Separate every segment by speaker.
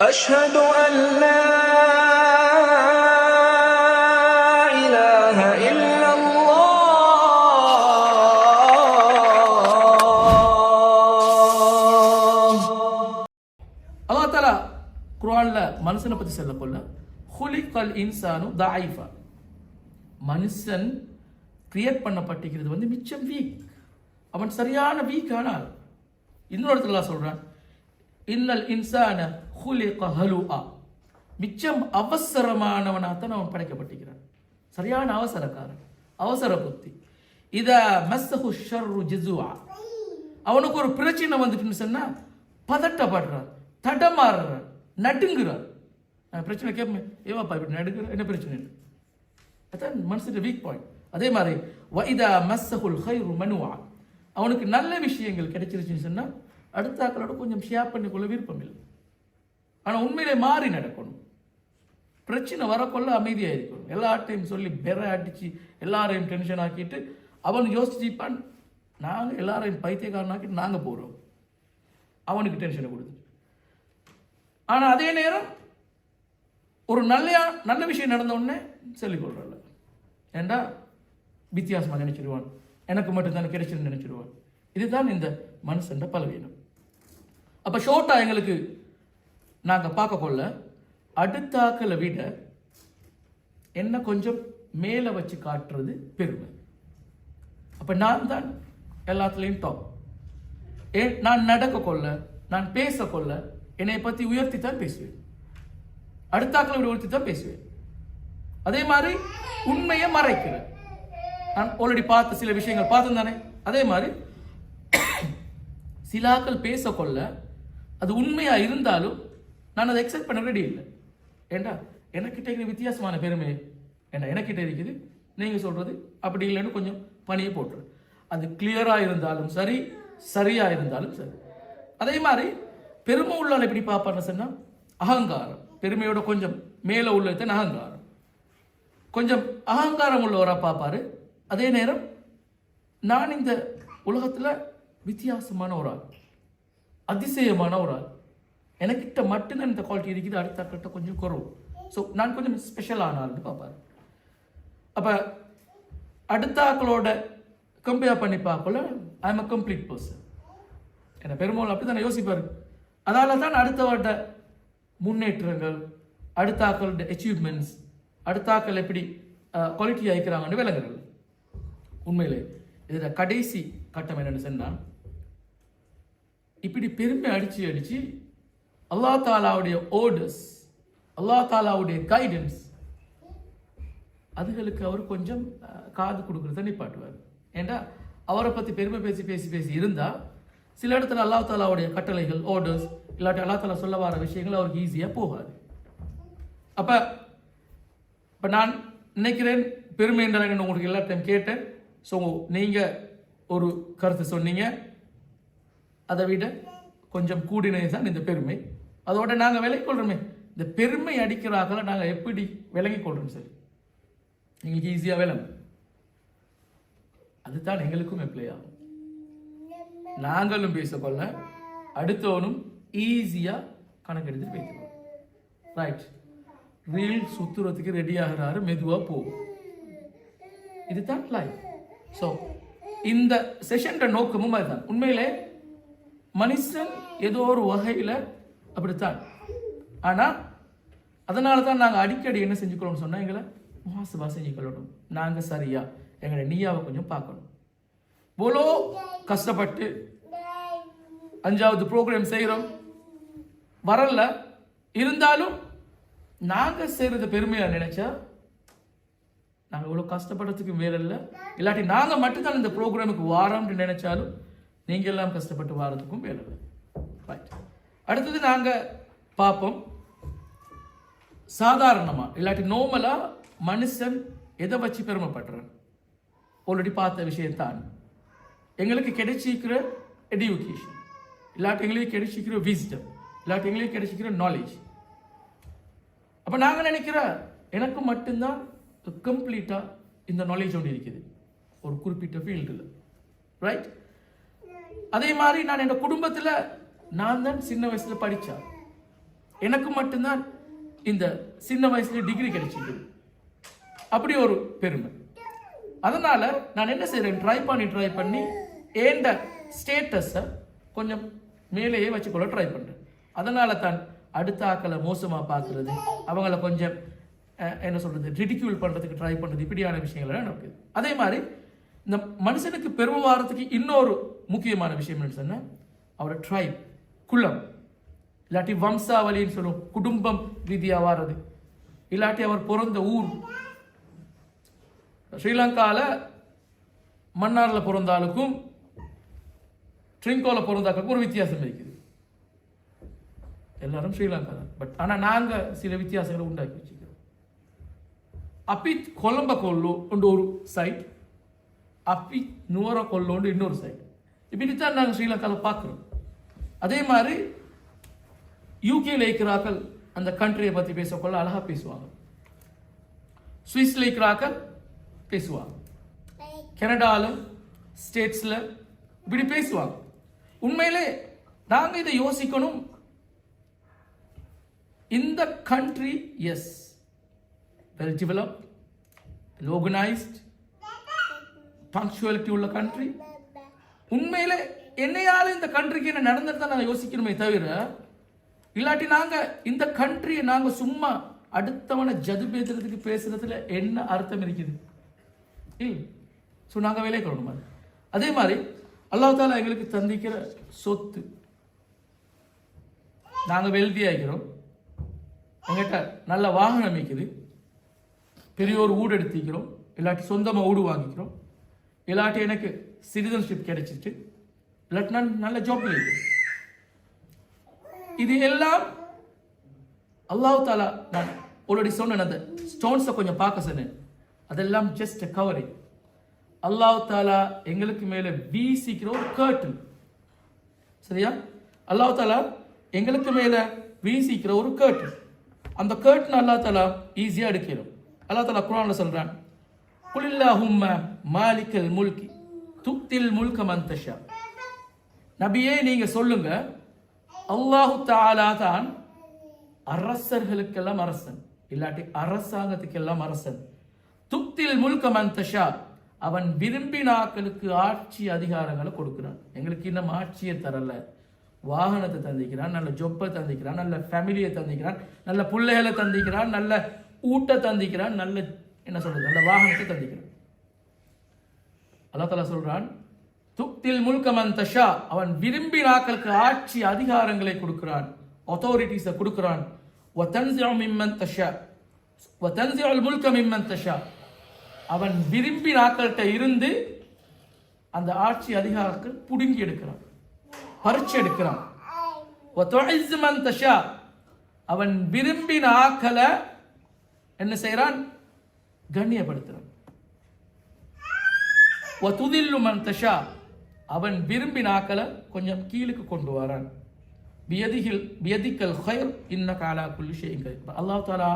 Speaker 1: أشهد أن لا إله إلا الله
Speaker 2: அல்லா தாலா குர்ஆன்ல மனுஷனை பத்தி சொல்ல கொள்ள ஹுலிகல் இன்சானு தாயிஃபா மனுஷன் கிரியேட் பண்ணப்பட்டிருக்கிறது வந்து மிச்சம் வீக் அவன் சரியான வீக் ஆனால் இன்னொரு இடத்துல அல்லாஹ் சொல்றான் இன்னல் இன்சான ஹுலிக ஹலுஆ. மிச்சம் அவசரமானவனாகத்தான் அவன் படைக்கப்பட்டிருக்கிறான். சரியான அவசரக்காரன். அவசர புத்தி. இத மஸ்ஸஹு ஷர்ரு ஜிசுவா அவனுக்கு ஒரு பிரச்சனை வந்துட்டுன்னு சொன்னா பதட்டப்படுறான் தடமாறுறான் நடுங்குறான் நான் பிரச்சனை கேட்பேன் ஏவாப்பா இப்படி நடுங்குற? என்ன பிரச்சனை? அதான் மனசுக்கு வீக் பாயிண்ட் அதே மாதிரி வைதா மஸ்ஸஹுல் ஹைரு மனுவா. அவனுக்கு நல்ல விஷயங்கள் கிடைச்சிருச்சுன்னு சொன்னா அடுத்த ஆக்களோட கொஞ்சம் ஷேர் பண்ணிக்கொள்ள விருப்பம் இல்லை. ஆனால் உண்மையிலே மாறி நடக்கணும். பிரச்சனை வரக்கொள்ள அமைதியாக இருக்கணும் எல்லார்ட்டையும் சொல்லி பெற அடித்து எல்லாரையும் டென்ஷன் ஆக்கிட்டு அவன் யோசிச்சுப்பான் நாங்கள் எல்லாரையும் பைத்தியக்காரனாக்கிட்டு நாங்கள் போகிறோம் அவனுக்கு டென்ஷனை கொடுத்து ஆனால் அதே நேரம் ஒரு நல்ல நல்ல விஷயம் நடந்த உடனே சொல்லிக் கொள்றல ஏண்டா? வித்தியாசமாக நினச்சிடுவான் எனக்கு மட்டும்தான் கிடைச்சிருந்து நினச்சிடுவான் இதுதான் இந்த மனுஷன் பலவீனம். அப்போ ஷோட்டா எங்களுக்கு நாங்கள் பார்க்கக்கொள்ள அடுத்தாக்களை விட என்ன கொஞ்சம் மேலே வச்சு காட்டுறது பெருமை. அப்போ நான் தான் எல்லாத்துலேயும் டாப் ஏ நான் நடக்க கொள்ள நான் பேச கொள்ள என்னை பற்றி உயர்த்தி தான் பேசுவேன் அடுத்தாக்களை விட உயர்த்தி தான் பேசுவேன். அதே மாதிரி உண்மையை மறைக்கிறேன். நான் ஆல்ரெடி பார்த்த சில விஷயங்கள் பார்த்தேன் தானே? அதே மாதிரி சிலாக்கள் பேச கொள்ள அது உண்மையாக இருந்தாலும் நான் அதை எக்ஸெப்ட் பண்ண ரெடி இல்லை. ஏண்டா? எனக்கிட்ட இருக்கிற வித்தியாசமான பெருமை ஏண்டா? எனக்கிட்ட இருக்குது. நீங்கள் சொல்கிறது அப்படி இல்லைன்னு கொஞ்சம் பணியை போட்டுரு. அது கிளியராக இருந்தாலும் சரி சரியாக இருந்தாலும் சரி. அதே மாதிரி பெருமை உள்ளால் எப்படி பார்ப்பான்னு சொன்னால் அகங்காரம். பெருமையோட கொஞ்சம் மேலே உள்ளதான் அகங்காரம். கொஞ்சம் அகங்காரம் உள்ளவராக பார்ப்பாரு. அதே நேரம் நான் இந்த உலகத்தில் வித்தியாசமான ஒரு ஆள் அதிசயமான ஒரு ஆள். எனக்கிட்ட மட்டும்தான் இந்த குவாலிட்டி இருக்குது அடுத்த கிட்ட கொஞ்சம் குறவு. ஸோ நான் கொஞ்சம் ஸ்பெஷல் ஆனால்னு பார்ப்பாரு. அப்போ அடுத்த ஆக்களோட கம்பேர் பண்ணி பார்க்கல I am a complete person என்ன பெருமாள் அப்படி தானே யோசிப்பாரு. அதால தான் அடுத்தவர்கிட்ட முன்னேற்றங்கள் அடுத்த ஆக்களோட அச்சீவ்மெண்ட்ஸ் அடுத்த ஆக்கள் எப்படி குவாலிட்டி ஆகிக்கிறாங்கன்னு விளங்குறது உண்மையிலே இதில் கடைசி கட்டம் என்னென்னு சொன்னால் இப்படி பெருமை அடித்து அடித்து அல்லா தாலாவுடைய ஓர்டர்ஸ் அல்லா தாலாவுடைய கைடன்ஸ் அதுகளுக்கு அவர் கொஞ்சம் காது கொடுக்குறத நிப்பாட்டுவார் ஏண்டா? அவரை பற்றி பெருமை பேசி பேசி பேசி இருந்தால் சில இடத்துல அல்லா தாலாவுடைய கட்டளைகள் ஆர்டர்ஸ் இல்லாட்டி அல்லா தாலா சொல்ல வர விஷயங்கள் அவருக்கு ஈஸியாக போகாது. அப்போ இப்போ நான் நினைக்கிறேன் பெருமை என்ற உங்களுக்கு உங்களுக்கு டைம் கேட்டேன். ஸோ நீங்கள் ஒரு கருத்து சொன்னீங்க. அதை விட கொஞ்சம் கூடினது தான் இந்த பெருமை. அதோட நாங்கள் விலகி கொள்றோமே. இந்த பெருமை அடிக்கிறாங்கள நாங்கள் எப்படி விலகி கொள்றோம் சரி எங்களுக்கு ஈஸியாக விளங்கும். அதுதான் எங்களுக்கும் அப்ளை ஆகும். நாங்களும் பேசக்கொள்ள அடுத்தவனும் ஈஸியாக கணக்கெடுத்து பேசிக்கணும் ரைட் ரீல் சுத்துறதுக்கு ரெடி ஆகிறாரு மெதுவாக போகும். இதுதான் லைஃப் ஸோ இந்த செஷன்ற நோக்கமும் அதுதான். உண்மையிலே மனுஷன் ஏதோ ஒரு வகையில் அப்படித்தான். ஆனால் அதனால தான் நாங்கள் அடிக்கடி என்ன செஞ்சுக்கணும்னு சொன்னால் எங்களை முகாசபா செஞ்சுக்கொள்ளணும் நாங்கள் சரியா எங்களை நீயாவை கொஞ்சம் பார்க்கணும். போலோ கஷ்டப்பட்டு அஞ்சாவது ப்ரோக்ராம் செய்கிறோம் வரல. இருந்தாலும் நாங்கள் செய்கிறது பெருமையாக நினைச்சா நாங்கள் இவ்வளோ கஷ்டப்படுறதுக்கு வேற இல்லை. இல்லாட்டி நாங்கள் மட்டும்தான் இந்த ப்ரோக்ராமுக்கு வாரோம்னு நினைச்சாலும் நீங்கள் எல்லாம் கஷ்டப்பட்டு வாரத்துக்கும் வேலை இல்லை. ரைட் அடுத்தது நாங்கள் பார்ப்போம் சாதாரணமாக இல்லாட்டி நோமலாக மனுஷன் எதை வச்சு பெருமைப்படுறான்? ஆல்ரெடி பார்த்த விஷயத்தான் எங்களுக்கு கிடைச்சிக்கிற எடுகேஷன் இல்லாட்டி எங்களுக்கு கிடைச்சிக்கிற விஸ்டம் இல்லாட்டி எங்களுக்கு கிடைச்சிக்கிற நாலேஜ் அப்போ நாங்கள் நினைக்கிற எனக்கு மட்டும்தான் கம்ப்ளீட்டாக இந்த நாலேஜ் ஒன்று இருக்குது. ஒரு குறிப்பிட்ட ஃபீல்டில் ரைட் அதே மாதிரி நான் என் குடும்பத்தில் நான் தான் சின்ன வயசில் படித்தேன் எனக்கு மட்டும்தான் இந்த சின்ன வயசுல டிகிரி கிடைச்சிது. அப்படி ஒரு பெருமை. அதனால் நான் என்ன செய்கிறேன் ட்ரை பண்ணி ட்ரை பண்ணி ஏண்ட ஸ்டேட்டஸை கொஞ்சம் மேலேயே வச்சுக்கொள்ள ட்ரை பண்ணுறேன் அதனால தான் அடுத்த ஆக்களை மோசமாக பார்க்குறது அவங்கள கொஞ்சம் என்ன சொல்கிறது ரிடிக்யூல் பண்ணுறதுக்கு ட்ரை பண்ணுறது இப்படியான விஷயங்கள் எல்லாம் நடக்குது. அதே மாதிரி இந்த மனுஷனுக்கு பெருமை வாரத்துக்கு இன்னொரு முக்கியமான விஷயம் என்னன்னு சொன்னால் அவரோட ட்ரைப் குலம் இல்லாட்டி வம்சாவளின்னு சொல்லுவோம். குடும்பம் ரீதியாக வாரது. இல்லாட்டி அவர் பிறந்த ஊர். ஸ்ரீலங்காவில் மன்னாரில் பிறந்த ஆளுக்கும் ட்ரிங்கோவில் பிறந்த ஆளுக்கும் ஒரு வித்தியாசம் இருக்குது. எல்லாரும் ஸ்ரீலங்கா தான். பட் ஆனால் நாங்கள் சில வித்தியாசங்களை உண்டாக்கி வச்சுக்கிறோம். அப்பித் கொலம்ப கொல்லோ கொண்டு ஒரு சைட் அப்பி நூற கொல்லோண்டு இன்னொரு சைட் இப்படித்தான் நாங்கள் ஸ்ரீலங்காவில் பார்க்குறோம். அதே மாதிரி யூகேல இருக்கிறார்கள் அந்த கண்ட்ரியை பற்றி பேசக்கொள்ள அழகாக பேசுவாங்க. சுவிஸில் இருக்கிறார்கள் பேசுவாங்க. கனடாவில் ஸ்டேட்ஸில் இப்படி பேசுவாங்க. உண்மையிலே நாங்கள் இதை யோசிக்கணும். இந்த கண்ட்ரி எஸ் வெல் டெவலப் லோகனைஸ்ட் ஆர்கனைஸ்ட் பங்க்சுவாலிட்டி உள்ள கண்ட்ரி உண்மையிலே என்னையால் இந்த கண்ட்ரிக்கு என்ன நடந்துட்டு நாங்கள் யோசிக்கணுமே தவிர இல்லாட்டி நாங்கள் இந்த கண்ட்ரியை நாங்கள் சும்மா அடுத்தவனை ஜது பேசுறதுக்கு பேசுறதுல என்ன அர்த்தம் இருக்குது? இல்லை ஸோ நாங்கள் வேலையை கொள்ளணும் அது அதே மாதிரி அல்லாஹ் தாலா எங்களுக்கு தந்திக்கிற சொத்து. நாங்கள் வெல்தி ஆகிறோம் எங்கிட்ட நல்ல வாகனம் இருக்குது. பெரிய ஒரு வீடு எடுத்திக்கிறோம் இல்லாட்டி சொந்தமாக வீடு வாங்கிக்கிறோம். இல்லாட்டி எனக்கு சிட்டிசன்ஷிப் கிடைச்சிட்டு இல்லாட்டி நல்ல ஜாப்ல இது எல்லாம் அல்லாஹ் தாலா நான் ஆல்ரெடி சொன்னேன் அந்த ஸ்டோன்ஸை கொஞ்சம் பார்க்க சொன்னேன். அதெல்லாம் ஜஸ்ட் கவரிங் அல்லாஹ் தாலா எங்களுக்கு மேலே வீசிக்கிற ஒரு கேர்டன் சரியா? அல்லாஹ் தாலா எங்களுக்கு மேலே வீசிக்கிற ஒரு கேர்டன் அந்த கேர்டன் அல்லாஹ் தாலா ஈஸியாக எடுக்கிறோம் அல்லாஹ் தாலா குரானில் சொல்கிறான் குலில்லாஹும்ம மாலிக்கல் முல்கி துக்தில் முல்க மந்தஷா நபியே நீங்க சொல்லுங்க. அல்லாஹு தாலா தான் அரசர்களுக்கெல்லாம் அரசன். இல்லாட்டி அரசாங்கத்துக்கெல்லாம் அரசன். துப்தில் முல்க மந்தஷா அவன் விரும்பினாக்களுக்கு ஆட்சி அதிகாரங்களை கொடுக்குறான். எங்களுக்கு இன்னும் ஆட்சியை தரல. வாகனத்தை தந்திக்கிறான் நல்ல ஜொப்பை தந்திக்கிறான் நல்ல ஃபேமிலியை தந்திக்கிறான் நல்ல பிள்ளைகளை தந்திக்கிறான் நல்ல ஊட்ட தந்திக்கிறான் நல்ல என்ன சொல்றது நல்ல வாகனத்தை தந்திக்கிறான். அல்லா தலா சொல்றான் துப்தில் முல்கமன் தஷா. அவன் விரும்பினாக்களுக்கு ஆட்சி அதிகாரங்களை கொடுக்கிறான். அத்தாரிட்டிஸை கொடுக்கிறான். மிம்மன் தஷா. வத்தன்சியால் முல்க மிம்மன் தஷா. அவன் விரும்பினாக்கள்கிட்ட இருந்து அந்த ஆட்சி அதிகாரத்தில் புடுங்கி எடுக்கிறான். பறிச்சு எடுக்கிறான். ஒத்தொழிசுமன் தஷா. அவன் விரும்பின ஆக்களை என்ன செய்யறான் கண்ணியப்படுத்துறான். ஒத்துதில்லு மன் தஷா. அவன் விரும்பின ஆக்களை கொஞ்சம் கீழுக்கு கொண்டு வரான். வியதிகள் வியதிக்கல் ஹயர் இன்ன காலா குல்லி இப்போ அல்லாஹ் தாலா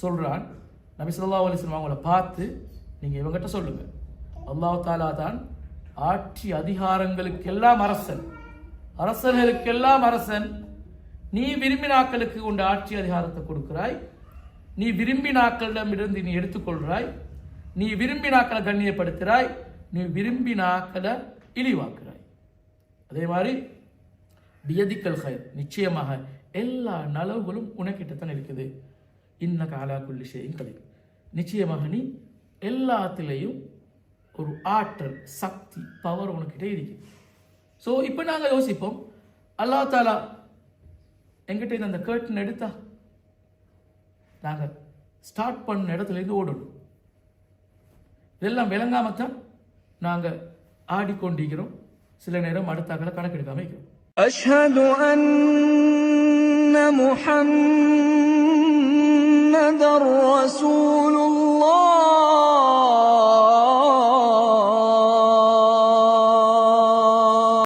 Speaker 2: சொல்கிறான் நபி சொல்லா அலிஸ்லாம் வஸல்லம் அவங்கள பார்த்து நீங்கள் இவங்கிட்ட சொல்லுங்கள் அல்லாஹ் தாலா தான் ஆட்சி அதிகாரங்களுக்கெல்லாம் அரசன். அரசர்களுக்கெல்லாம் அரசன். நீ விரும்பினாக்களுக்கு உண்டு ஆட்சி அதிகாரத்தை கொடுக்கிறாய். நீ விரும்பினாக்களிடமிருந்து நீ எடுத்துக்கொள்கிறாய். நீ விரும்பினாக்களை கண்ணியப்படுத்துகிறாய். நீ விரும்பினாக்களை இழிவாக்குறாய் அதே மாதிரி பியதிக்கல் ஹயர் நிச்சயமாக எல்லா நலவுகளும் உனக்கிட்ட தான் இருக்குது. இன்ன காலாக்குள்ளி செய்யும் ஷேயும் நிச்சயமாக நீ எல்லாத்திலையும் ஒரு ஆற்றல் சக்தி பவர் உனக்கிட்ட இருக்குது ஸோ இப்போ நாங்கள் யோசிப்போம் அல்லா தாலா எங்கிட்ட இருந்து அந்த கேர்டன் எடுத்தா? நாங்கள் ஸ்டார்ட் பண்ண இடத்துல இருந்து ஓடணும். இதெல்லாம் விளங்காமத்தான் நாங்கள் ஆடிக்கொண்டிருக்கிறோம். சில நேரம் அடுத்த அகல கணக்கெடுக்காம இருக்கிறோம்.
Speaker 1: அஷ்ஹது அன்ன முஹம்மதர் ரசூலு